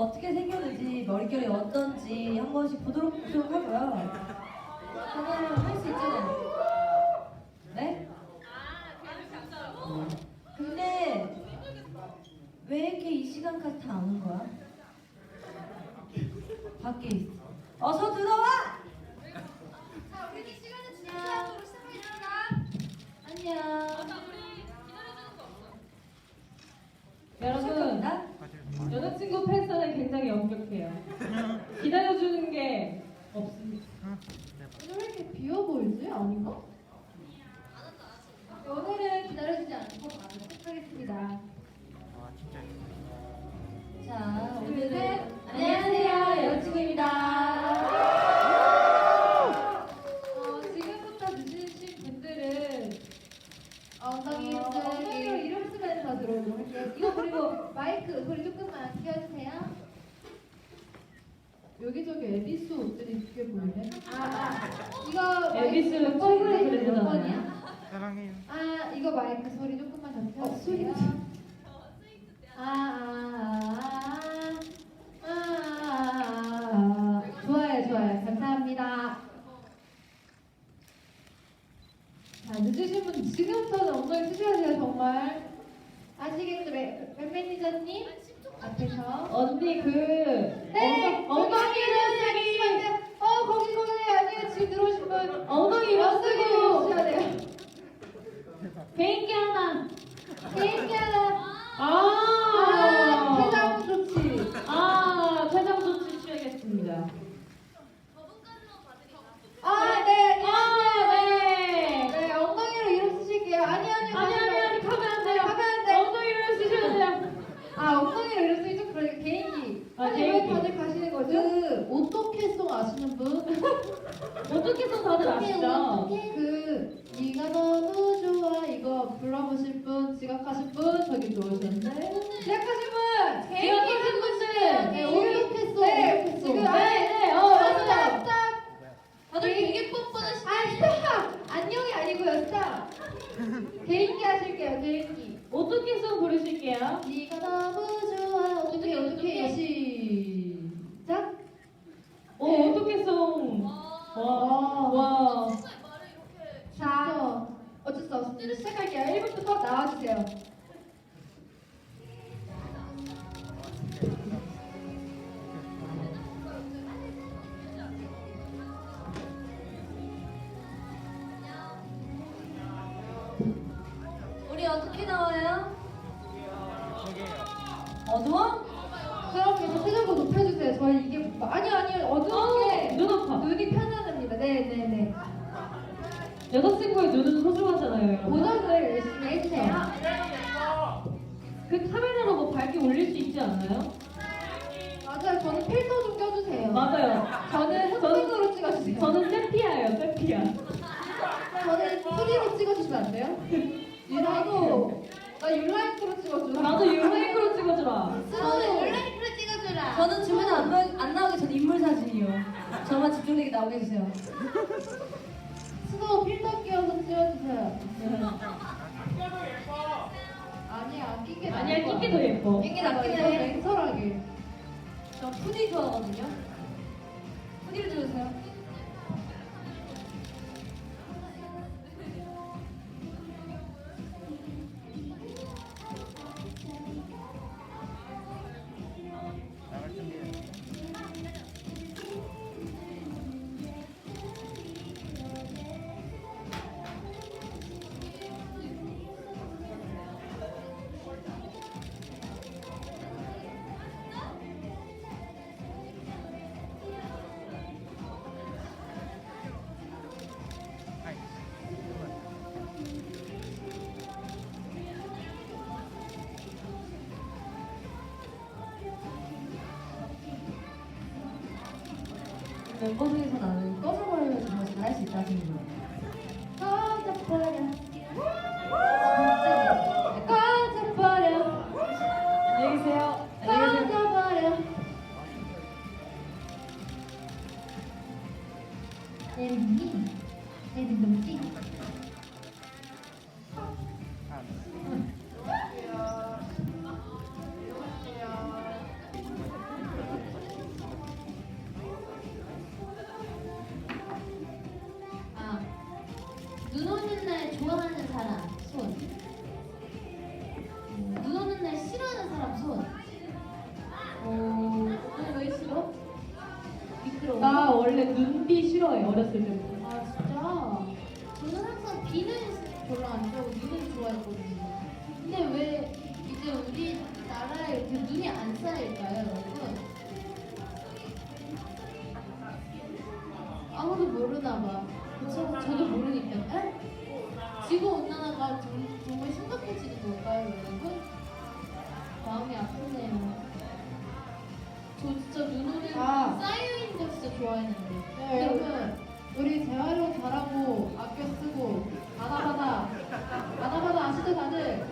어떻게 생겼는지 머릿결이 어떤지 한 번씩 보도록 하고요. 하나는 할 수 있잖아요. 네? 근데 왜 이렇게 이 시간까지 다안온 거야? 밖에 있어. 어서 들어와! 자, 우리 시간을 지나도록 시작하겠습니다. 안녕. 여러분, 시작합니다. 여자친구 팬사는 엄격해요. 기다려주는 게 없습니다. 오늘 왜 이렇게 비어 보이지? 아닌가? 오늘은 기다려주지 않고 바로 시작하겠습니다. 자, 둘, 오늘은 셋. 안녕하세요, 여자친구입니다. 어, 지금부터 늦으신 분들은 엉덩이 어, 엉덩이로 이름 쓰면서 들어오도록 할게요. 이거 그리고 마이크 소리 조금만 키워주세요. 여기저기 에비스 옷들이 두개 보이네. 아, 아, 이거 에비스 마이크 몇 브랜드잖아요. 번이야? 사랑해요. 아, 이거 마이크 소리 조금만 더 어, 소리. 아, 아, 아, 아, 아, 아, 아. 좋아요, 좋아요. 감사합니다. 자, 늦으신 분 지금부터는 엉덩이 쓰셔야 돼요, 정말. 아시겠죠? 매- 매 매니저님? 앞에서. 언니 그 네! 엉덩- 엉덩이를 쓰기! 어, 거기, 거기, 아니에요. 지금 들어오신 분. 엉덩이로 쓰고 쓰셔야 돼요. 개인기 하나. 개인기 하나. 아, 아, 퇴장 좋지. 아, 퇴장 조치 취하겠습니다. 아, 네. 아, 네. 네, 엉덩이로 이름 쓰실게요. 아니, 아니, 아니 아니 아니 가면 안 돼요. 가면 안 돼. 엉덩이를 쓰셔야 돼요. 아, 엉덩이로 이름 쓰기 좀 그러니까 개인기. 아, 아니, 왜 개인기. 다들 가시는 거죠? 그, 아시는 분? 어떻게 해서 다들 아시죠? 그, 네가 너무 좋아. 이거 불러보실 분, 지각하신 분, 저기 들어오셨는데. 지각하신 분! 지각하신. 분들! 네, 오토캐송, 네. 지금, 네, 아, 네, 어, 스탑, 맞아요. 다들 되게 뻔뻔하시 아, 스탑! 안녕이 아니고요, 스탑. 개인기 하실게요, 개인기. 어떻게 해서 부르실게요? 네가 너무 좋아. 어떻게, 어떻게, 시작. 어, 어떻게 송? 와, 와. 자, 어쩔 수 없습니다. 시작할게요. 1분부터 나와주세요. 우리 어떻게 나와요? 어두워? 그럼 계속 최저고 높여주세요. 저희 이게 뭐- 아니요 아니요 어두운 게 눈 아파. 눈이 편안합니다. 네네네. 여자친구의 눈은 소중하잖아요, 여러분. 보정을 열심히 해주세요. 그 카메라로 뭐 밝게 올릴 수 있지 않나요? 맞아요. 저는 필터 좀 껴주세요. 맞아요. 저는 흑백으로 찍어주세요. 저는 세피아예요, 세피아. 저는 3D로 찍어주시면 안 돼요? 나도 나 율라이트로 찍어줘. 나도 유메이크로 찍어주라. 율라이트로 찍어주라. 저는 주변에 안, 나- 안 나오게 전 인물 사진이요. 저만 집중되게 나오게 해주세요. 스노우 필터 끼워서 찍어주세요. 아니야 끼게 아니야, 끼게 더 예뻐. 끼게 낫긴 해. 냉철하게. 저 푸디 좋아하거든요. 푸디를 주세요. 멤버들에서 나는 꺼져버려요 정말 잘할 수 있다는 거예요. 꺼져버려. 진짜. 꺼져버려. 원래 눈비 싫어해 어렸을 때부터. 아 진짜? 저는 항상 비는 별로 안 좋아하고 눈을 좋아했거든요. 근데 왜 이제 우리 나라에 이렇게 눈이 안 쌓일까요, 여러분? 아무도 모르나 봐. 그쵸? 저도 모르니까. 에? 지구 온난화가 정, 정말 심각해지는 걸까요, 여러분? 마음이 아프네요. 저 진짜 눈 오는 아. 쌓여있는 거 진짜 좋아했는데. 네, 여러분 우리 재활용 잘하고 아껴 쓰고 바나바나 바나바나 아시죠 다들?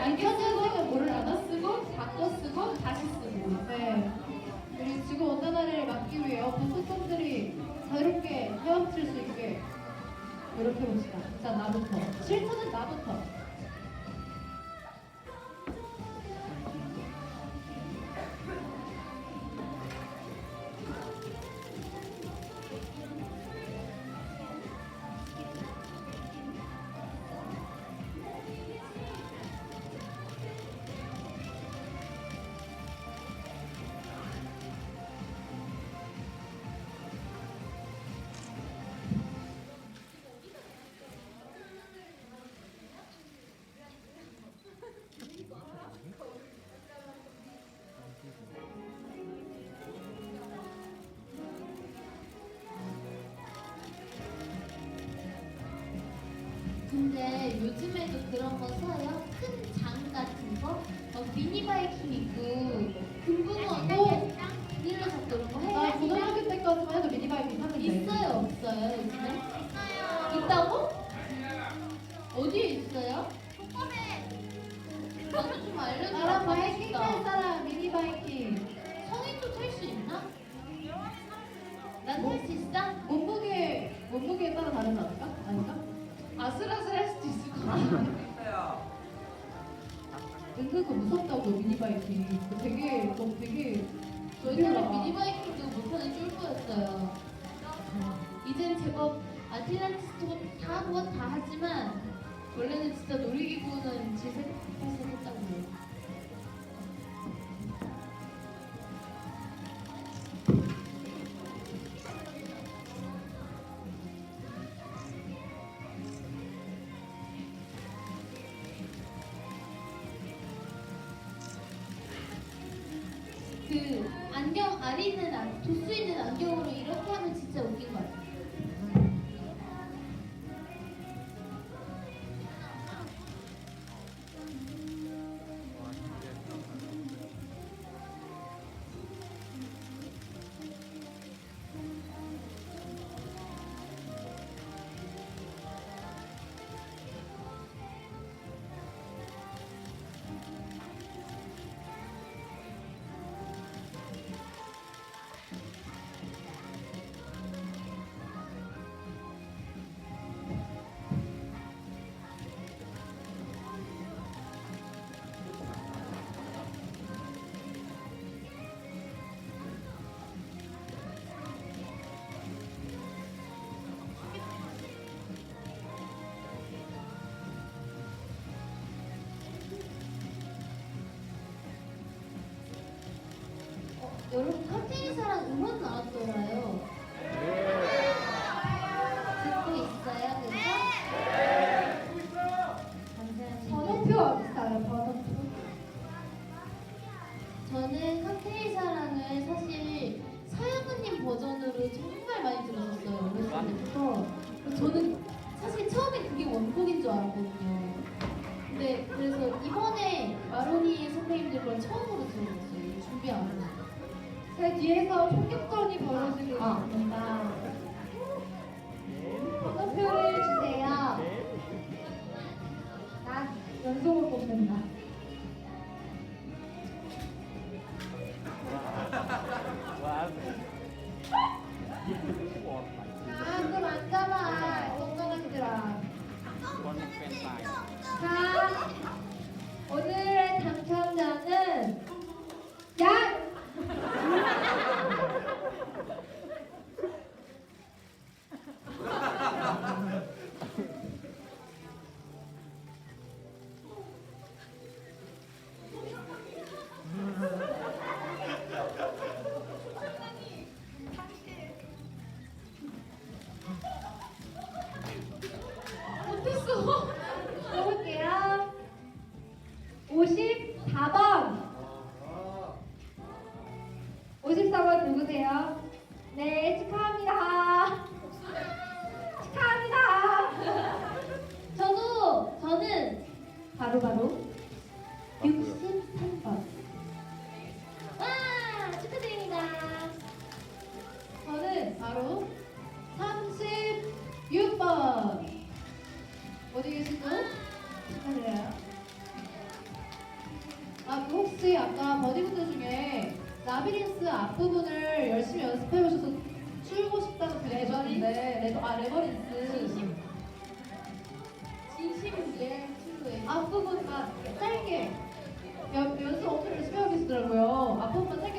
안겨 쓰고 물을 닫아 쓰고 바꿔 쓰고 다시 쓰고 네. 우리 지구 온난화를 막기 위해 어떤 소통들이 자유롭게 헤엄칠 수 있게 노력해 봅시다. 일단 나부터. 실천은 나부터. 근데 요즘에도 그런 거 사요? 큰 장 같은 거? 어, 미니 바이킹 있고 금붕어 있고 빌려서 그런 거 해요? 나 고등학교 때까지만 해도 미니바이크 탔는데. 있어요 없어요 요즘에? 있다고? 어디에 있어요? 나도 좀 알려줘 나랑 바이킹 탈 사람 미니바이킹. 성인도 탈 수 있나? 난 탈 수 있어? 몸무게 몸무게에 따라 다르지 않을까? 아닌가? 아슬아슬할 수도 있을 것 같아 은근 그거 무섭다고 미니바이킹. 그거 되게 그거 되게 저희 딸은 올라가. 미니바이킹도 못하는 쫄보였어요. 이젠 제법 아틀란티스도 다 그거 다 하지만 원래는 진짜 놀이기구는 질색 발색했다고요. 여러분 칵테일 사랑 음원 나왔 네, 축하합니다. 축하합니다. 저도, 저는 바로바로 바로 라비린스 앞부분을 열심히 연습해오셔서 출고 싶다고 그랬는데 레버, 아 레버린스. 진심. 진심인데 앞부분만 짧게 연, 연습 엄청 열심히 하고 계시더라고요. 앞부분만 짧게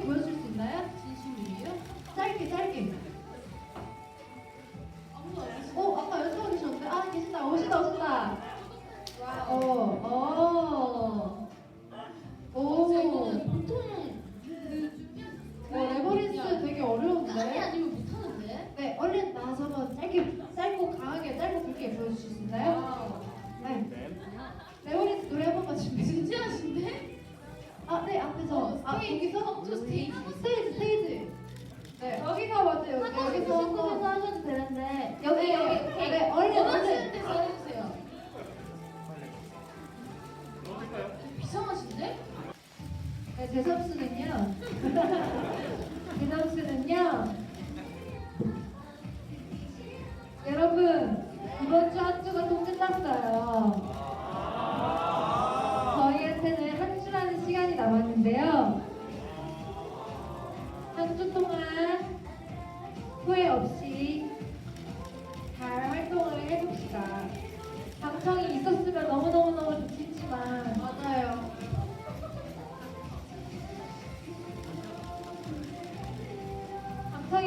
대섭수는요. 대섭수는요.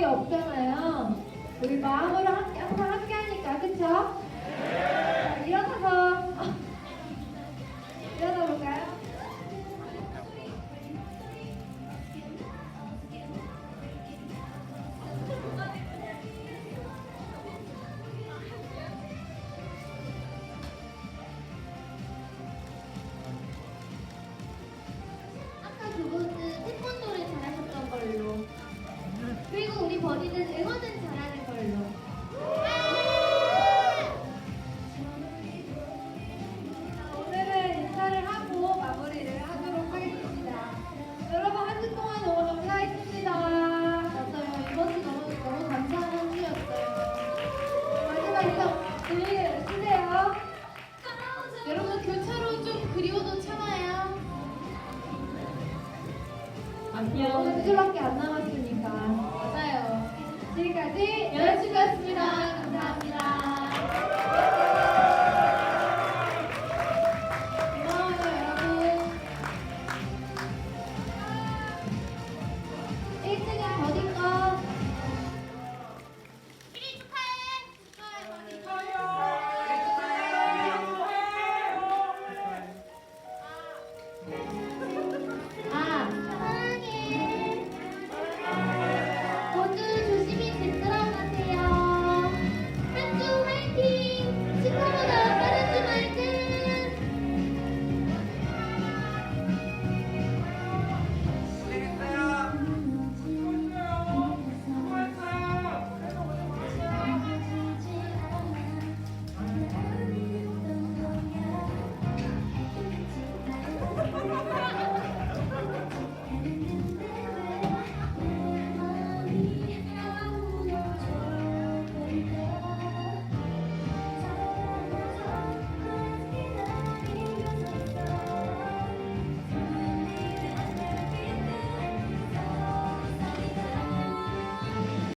없잖아요. 우리 마음으로 함께, 함께 하니까, 그쵸?